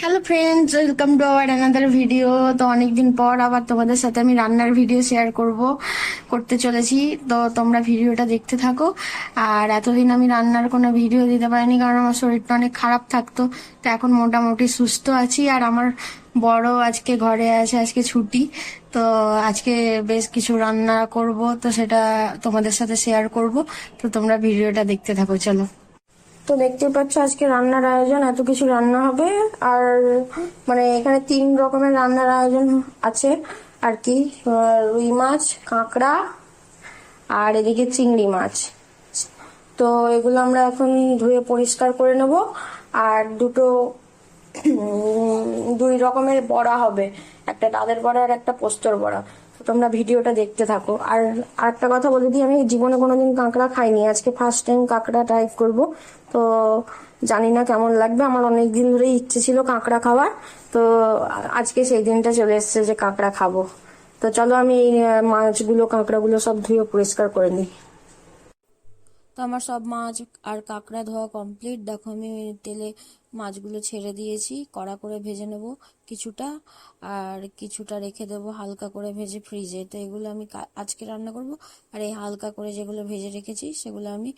Hello friends welcome to our another video তো অনেকদিন পর আবার তোমাদের সাথে আমি রান্নার ভিডিও শেয়ার করব, করতে চলেছি। তো তোমরা ভিডিওটা দেখতে থাকো। আর এতদিন আমি রান্নার কোনো ভিডিও দিতে পারিনি কারণ আমার শরীরটা অনেক খারাপ থাকতো। তো এখন মোটামুটি সুস্থ আছি। আর আমার বড় আজকে ঘরে আছে, আজকে ছুটি। তো আজকে বেশ কিছু রান্না করব। তো সেটা তোমাদের সাথে শেয়ার করব। তো তোমরা ভিডিওটা দেখতে থাকো। চলো। তো দেখতে পাচ্ছ আজকে রান্নার আয়োজন, এত কিছু রান্না হবে। আর মানে এখানে তিন রকমের রান্নার আয়োজন আছে। আর কি? রুই মাছ, কাঁকড়া, আর এদিকে চিংড়ি মাছ। তো এগুলো আমরা এখন ধুয়ে পরিষ্কার করে নেব। আর দুটো দুই রকমের বড়া হবে। একটা তাদের বড়া আর একটা পোস্তর বড়া। তোমরা ভিডিওটা দেখতে থাকো। আর একটা কথা বলে দিই, আমি জীবনে কোনোদিন কাঁকড়া খাইনি। আজকে ফার্স্ট টাইম কাঁকড়া ট্রাই করব। তো জানি না কেমন লাগবে। আমার অনেক দিন ধরেই ইচ্ছে ছিল কাঁকড়া খাওয়ার। তো আজকে সেই দিনটা চলে এসছে যে কাঁকড়া খাব। তো চলো আমি মাছগুলো, কাঁকড়াগুলো সব ধুয়ে পরিষ্কার করে নিই। তো আমার সব মাছ আর কাঁকড়া ধোয়া কমপ্লিট দেখো আমি তেলে মাছগুলো ছেড়ে দিয়েছি, কড়া করে ভেজে নেব কিছুটা আর কিছুটা রেখে দেবো হালকা করে ভেজে ফ্রিজে তো এগুলো আমি আজকে রান্না করব আর এই হালকা করে যেগুলো ভেজে রেখেছি সেগুলো আমি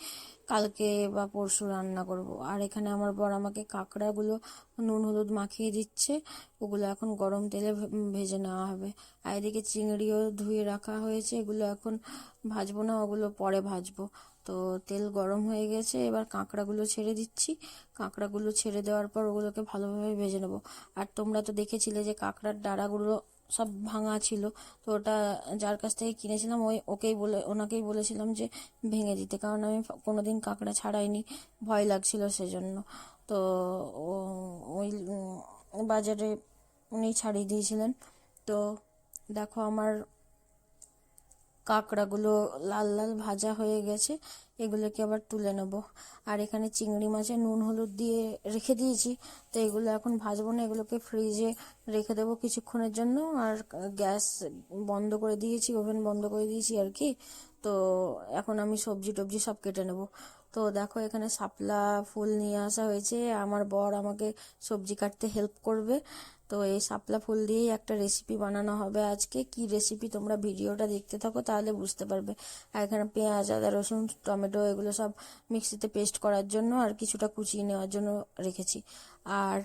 কালকে বা পরশু রান্না করব। আর এখানে আমার বর আমাকে কাঁকড়াগুলো নুন হলুদ মাখিয়ে দিচ্ছে, ওগুলো এখন গরম তেলে ভেজে নেওয়া হবে। আর এদিকে চিংড়িও ধুয়ে রাখা হয়েছে, এগুলো এখন ভাজবো না, ওগুলো পরে ভাজবো। তো তেল গরম হয়ে গেছে, এবার কাঁকড়াগুলো ছেড়ে দিচ্ছি। কাঁকড়াগুলো ছেড়ে দেওয়ার পর ওগুলোকে ভালোভাবে ভেজে নেব। আর তোমরা তো দেখেছিলে যে কাঁকড়ার ডাড়াগুলো সব ভাঙা ছিল, তো ওটা যার কাছ থেকে কিনেছিলাম ওই ওকেই বলে, ওনাকেই বলেছিলাম যে ভেঙে দিতে, কারণ আমি কোনোদিন কাঁকড়া ছাড়াইনি, ভয় লাগছিল সেজন্য। তো ওই বাজারে উনি ছাড়িয়ে দিয়েছিলেন। তো দেখো আমার কাঁকড়াগুলো লাল লাল ভাজা হয়ে গেছে, এগুলোকে আবার তুলে নেব। আর এখানে চিংড়ি মাছে নুন হলুদ দিয়ে রেখে দিয়েছি, তো এগুলো এখন ভাজবো না, এগুলোকে ফ্রিজে রেখে দেবো কিছুক্ষণের জন্য। আর গ্যাস বন্ধ করে দিয়েছি, ওভেন বন্ধ করে দিয়েছি আর কি। তো এখন আমি সবজি টবজি সব কেটে নেব। তো দেখো এখানে শাপলা ফুল নিয়ে আসা হয়েছে, আমার বর আমাকে সবজি কাটতে হেল্প করবে। তো এই শাপলা ফুল দিয়েই একটা রেসিপি বানানো হবে আজকে। কি রেসিপি তোমরা ভিডিওটা দেখতে থাকো তাহলে বুঝতে পারবে। আর এখানে পেঁয়াজ, আদা, রসুন, টমেটো এগুলো সব মিক্সিতে পেস্ট করার জন্য আর কিছুটা কুচিয়ে নেওয়ার জন্য রেখেছি। আর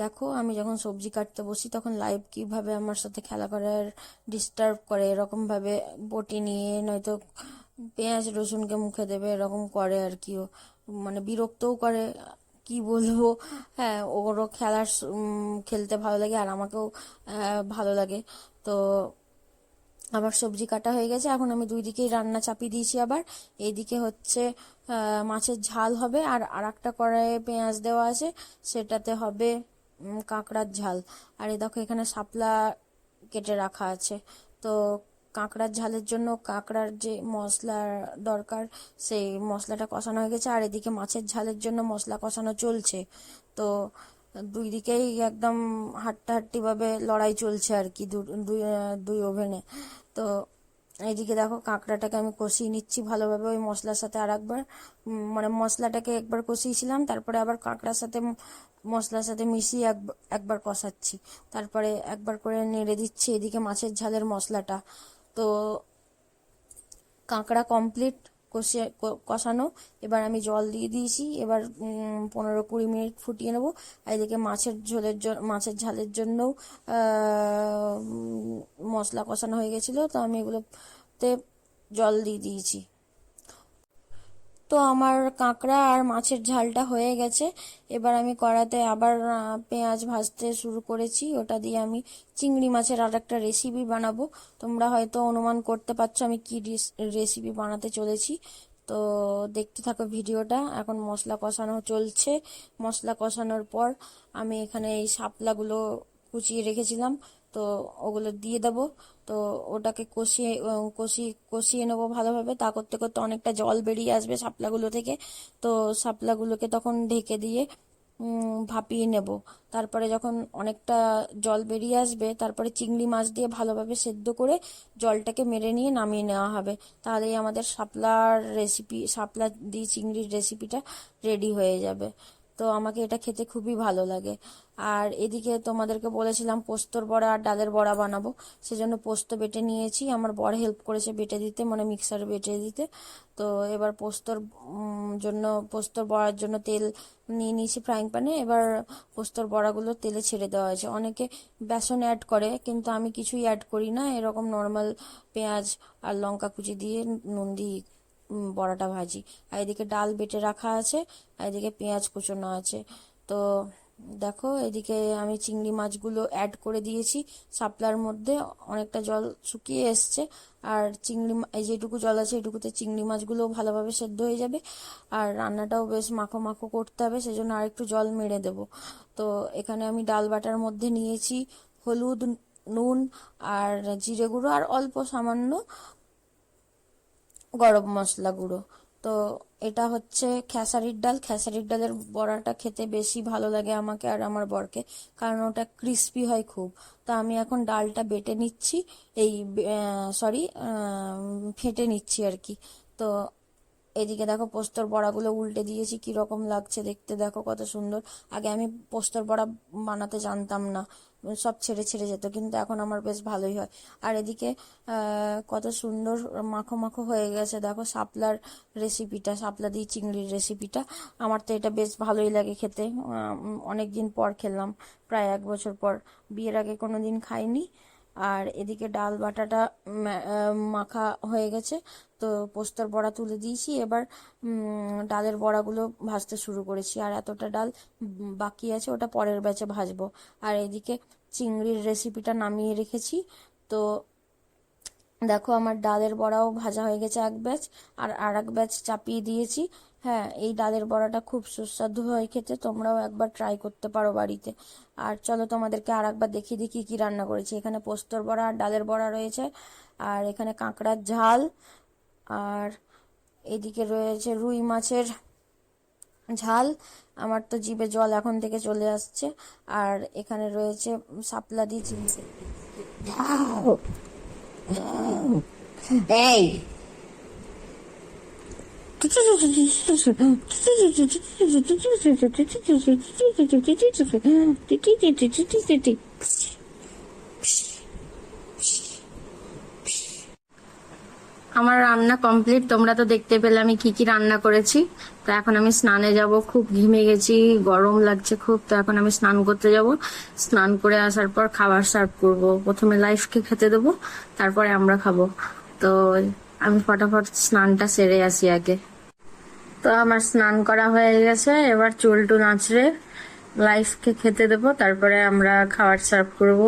দেখো আমি যখন সবজি কাটতে বসি তখন লাইভ কীভাবে আমার সাথে খেলা করার ডিস্টার্ব করে, এরকমভাবে বটি নিয়ে নয়তো পেঁয়াজ, রসুনকে মুখে দেবে এরকম করে আর কি মানে বিরক্তও করে কি বলব? হ্যাঁ ওরও খেলার খেলতে ভালো লাগে আর আমাকেও ভালো লাগে। তো আবার সবজি কাটা হয়ে গেছে, এখন আমি দুই দিকেই রান্না চাপিয়ে দিয়েছি আবার। এইদিকে হচ্ছে মাছের ঝাল হবে আর আর একটা কড়াইয়ে পেঁয়াজ দেওয়া আছে, সেটাতে হবে কাঁকড়ার ঝাল। আর এই দেখো এখানে শাপলা কেটে রাখা আছে। তো কাঁকড়ার ঝালের জন্য কাঁকড়ার যে মশলার দরকার, সেই মশলাটা কষানো হয়ে গেছে। আর এদিকে মাছের ঝালের জন্য মশলা কষানো চলছে। তো দুই দিকেই একদম হাড্ডাহাড্ডি ভাবে লড়াই চলছে আর কি দুই ওভেনে। তো এইদিকে দেখো কাঁকড়াটাকে আমি কষিয়ে নিচ্ছি ভালোভাবে ওই মশলার সাথে আর একবার মানে মশলাটাকে একবার কষিয়েছিলাম, তারপরে আবার কাঁকড়ার সাথে মশলার সাথে মিশিয়ে এক- একবার কষাচ্ছি। তারপরে একবার করে নেড়ে দিচ্ছি এদিকে মাছের ঝালের মশলাটা। তো কাঁকড়া কমপ্লিট কষিয়ে ক- কষানো। এবার আমি জল দিয়ে দিয়েছি। এবার পনেরো কুড়ি মিনিট ফুটিয়ে নেব। এদিকে মাছের ঝোলের জন্য মাছের ঝালের জন্যও মশলা কষানো হয়ে গেছিল। তো আমি এগুলোতে জল দিয়ে দিয়েছি। তো আমার কাঁকড়া আর মাছের ঝালটা হয়ে গেছে। এবার আমি কড়াতে আবার পেঁয়াজ ভাজতে শুরু করেছি। ওটা দিয়ে আমি চিংড়ি মাছের আর একটা রেসিপি বানাবো। তোমরা হয়তো অনুমান করতে পারছ আমি কি রেসিপি বানাতে চলেছি। তো দেখতে থাকো ভিডিওটা। এখন মশলা কষানো চলছে। মশলা কষানোর পর আমি এখানে এই শাপলাগুলো কুচিয়ে রেখেছিলাম। তো ওগুলো দিয়ে দেবো। তো ওটাকে কষিয়ে কষিয়ে কষিয়ে নেব ভালোভাবে। তা করতে করতে অনেকটা জল বেরিয়ে আসবে শাপলাগুলো থেকে। তো শাপলাগুলোকে তখন ঢেকে দিয়ে ভাপিয়ে নেব। তারপরে যখন অনেকটা জল বেরিয়ে আসবে, তারপরে চিংড়ি মাছ দিয়ে ভালোভাবে সেদ্ধ করে জলটাকে মেরে নিয়ে নামিয়ে নেওয়া হবে। তাহলেই আমাদের শাপলার রেসিপি শাপলা দিয়ে চিংড়ির রেসিপিটা রেডি হয়ে যাবে। তো আমাকে এটা খেতে খুবই ভালো লাগে। আর এদিকে তোমাদেরকে বলেছিলাম পোস্তর বড়া আর ডালের বড়া বানাবো। সেজন্য পোস্ত বেটে নিয়েছি। আমার বড় হেল্প করেছে বেটে দিতে মানে মিক্সারে বেটে দিতে। তো এবার পোস্তর জন্য, পোস্তর বড়ার জন্য তেল নিয়ে নিয়েছি ফ্রাইং প্যানে এবার পোস্তর বড়াগুলো তেলে ছেড়ে দেওয়া হয়েছে। অনেকে বেসন অ্যাড করে, কিন্তু আমি কিছুই অ্যাড করি না। এরকম নর্মাল পেঁয়াজ আর লঙ্কা কুচি দিয়ে নুন দিয়ে বড়াটা ভাজি। আর এদিকে ডাল বেটে রাখা আছে, আর এদিকে পেঁয়াজ কুচোনো আছে। তো দেখো, এদিকে আমি চিংড়ি মাছগুলো অ্যাড করে দিয়েছি। সাপলার মধ্যে অনেকটা জল শুকিয়ে এসছে। আর চিংড়ি এই যেটুকু জল আছে, এটুকুতে চিংড়ি মাছগুলো ভালোভাবে সেদ্ধ হয়ে যাবে। আর রান্নাটাও বেশ মাখো মাখো করতে হবে, সেজন্য আর একটু জল মেরে দেব। তো এখানে আমি ডাল বাটার মধ্যে নিয়েছি হলুদ, নুন, আর জিরে গুঁড়ো, আর অল্প সামান্য গরম মশলা গুঁড়ো। তো এটা হচ্ছে খেসারির ডাল। খেসারির ডালের বড়াটা খেতে বেশি ভালো লাগে আমাকে আর আমার বরকে, কারণ ওটা ক্রিস্পি হয় খুব। তো আমি এখন ডালটা বেটে নিচ্ছি, এই সরি ফেটে নিচ্ছি আর কি। তো এদিকে দেখো পোস্তর বড়াগুলো উল্টে দিয়েছি, কি রকম লাগছে দেখতে। দেখো কত সুন্দর। আগে আমি পোস্তর বড়া বানাতে জানতাম না, সব ছেড়ে ছেড়ে যেত, কিন্তু এখন আমার বেশ ভালোই হয়। আর এদিকে কত সুন্দর মাখো মাখো হয়ে গেছে। দেখো শাপলার রেসিপিটা শাপলা দিয়ে চিংড়ির রেসিপিটা আমার তো এটা বেশ ভালোই লাগে খেতে। অনেক দিন পর খেলাম, প্রায় এক বছর পর। বিয়ের আগে কোনোদিন খাইনি। আর এদিকে ডাল বাটাটা মাখা হয়ে গেছে। তো পোস্তর বড়া তুলে দিয়েছি। এবার ডালের বড়াগুলো ভাজতে শুরু করেছি। আর এতটা ডাল বাকি আছে, ওটা পরের ব্যাচে ভাজবো। আর এদিকে চিংড়ির রেসিপিটা নামিয়ে রেখেছি। তো দেখো, আমার ডালের বড়াও ভাজা হয়ে গেছে এক ব্যাচ। আর আর এক ব্যাচ চাপিয়ে দিয়েছি। হ্যাঁ এই ডালের বড়াটা খুব সুস্বাদু হয় খেতে, তোমরাও একবার ট্রাই করতে পারো বাড়িতে। আর চলো তোমাদেরকে আর একবার দেখিয়ে দিই কি কি রান্না করেছি। এখানে পোস্তর বড়া আর ডালের বড়া রয়েছে, আর এখানে কাঁকড়ার ঝাল, আর এদিকে রয়েছে রুই মাছের ঝাল। আমার তো জিভে জল এখন থেকে চলে আসছে। আর এখানে রয়েছে শাপলা দিয়ে চিংড়ি। এই আমার রান্না কমপ্লিট তোমরা তো দেখতে পেলে আমি কি কি রান্না করেছি। তো এখন আমি স্নানে যাব, খুব ঘিমে গেছি, গরম লাগছে খুব, তো এখন আমি স্নান করতে যাব। স্নান করে আসার পর খাবার সার্ভ করব। প্রথমে লাইফকে খেতে দেবো, তারপরে আমরা খাব। তো আমি ফটাফট স্নানটা সেরে আসি আগে। তো আমার স্নান করা হয়ে গেছে, এবার চুল টুল আঁচড়ে লাইফকে খেতে দেবো, তারপরে আমরা খাবার সার্ভ করব।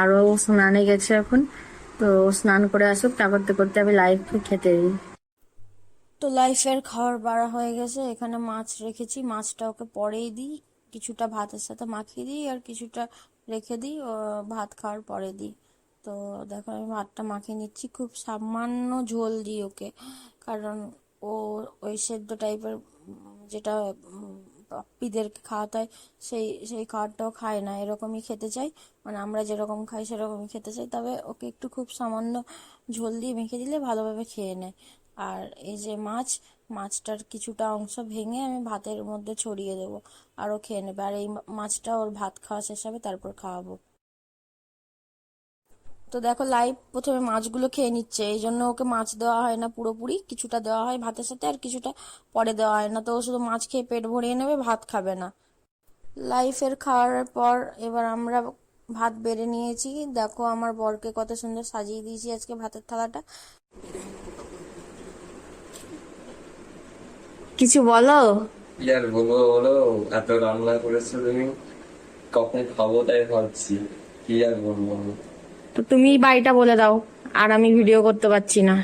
আরও স্নানে গেছে এখন, তো স্নান করে আসুক তা করতে করতে আমি লাইফকে খেতে। দিই তো লাইফের খাবার বাড়া হয়ে গেছে, এখানে মাছ রেখেছি, মাছটা ওকে পরেই দিই, কিছুটা ভাতের সাথে মাখিয়ে দিই আর কিছুটা রেখে দিই ভাত খাওয়ার পরে দিই। তো দেখো আমি ভাতটা মাখিয়ে নিচ্ছি, খুব সামান্য ঝোল দিই ওকে, কারণ ও ওই সেদ্ধ টাইপের যেটা উম, পাপ্পিদেরকে খাওয়াতে হয় সেই সেই খাবারটাও খায় না এরকমই খেতে চাই। মানে আমরা যেরকম খাই সেরকমই খেতে চাই তবে ওকে একটু খুব সামান্য ঝোল দিয়ে মেখে দিলে ভালোভাবে খেয়ে নেয়। আর এই যে মাছ মাছটার কিছুটা অংশ ভেঙে আমি ভাতের মধ্যে ছড়িয়ে দেবো আরও খেয়ে নেবে। আর এই মাছটা ওর ভাত খাওয়া শেষ হবে তারপর খাওয়াবো। তো দেখো লাইভ প্রথমে মাছগুলো খেয়ে নিচ্ছে এই জন্য ওকে মাছ দেওয়া হয় না পুরোপুরি কিছুটা দেওয়া হয় ভাতের সাথে আর কিছুটা পরে দেওয়া হয় না তো ও শুধু মাছ খেয়ে পেট ভরিয়ে নেবে ভাত খাবে না। লাইফের খাওয়ার পর এবার আমরা ভাত বেড়ে নিয়েছি। দেখো আমার বরকে কত সুন্দর সাজিয়ে দিয়েছি আজকে ভাতের থালাটা। কিছু বলো? কি আর বলব বলো? এত রান্না করেছ তুমি কখন খাব তাই ভাবছি কি আর বলব? বলো? তো তুমি বাড়িটা বলে দাও আর আমি ভিডিও করতে পারছি না।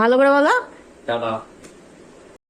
ভালো করে বলো?